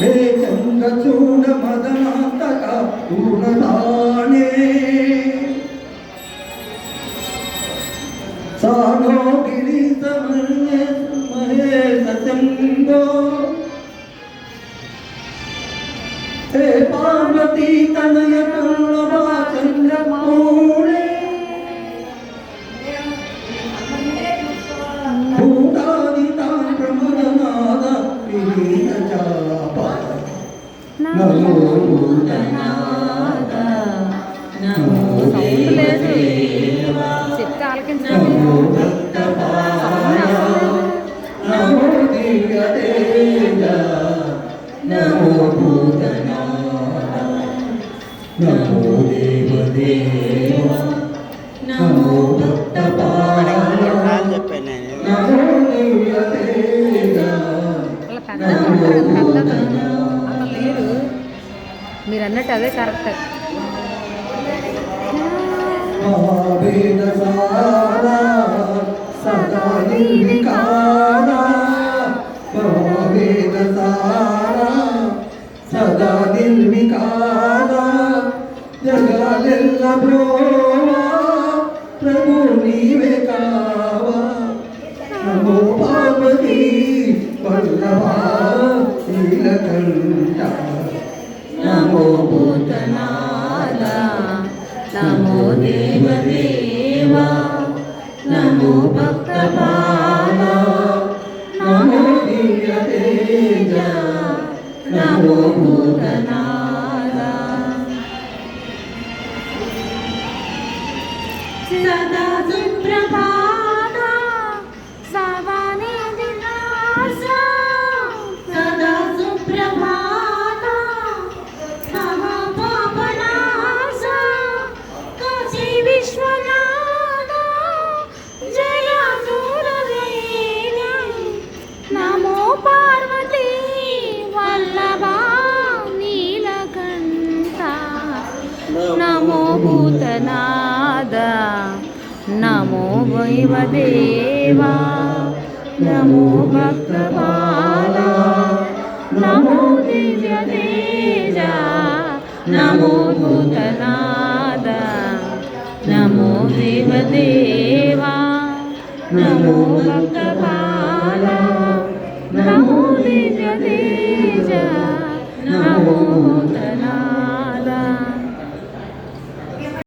హే చంద్రచూడ మదనాంతక పూర్ణదానే. Sago గిరీశ మహేశ చందో హే పార్వతీ తనయ నమో భూతనాద నమో చెప్తే ఆలకించండి నమో నమో నమో దేవదేవ మీరు అన్నట్టు అదే కరెక్ట్ సదా నిర్వికారా మహావేదసారా జగాలెల్ల బ్రోవా ప్రభు నీవే కావా నమో దేవదేవా నమో భక్త నమో దివ్య తేజ నమో భూతనాద సదా సుప్రభాత సవానే దినాస भूतनाद। नमो वैवदेवा नमो भक्तबाला। नमो दि नमो भूतनाद। नमो देवदेवा नमो भक्तबाला। नमो दि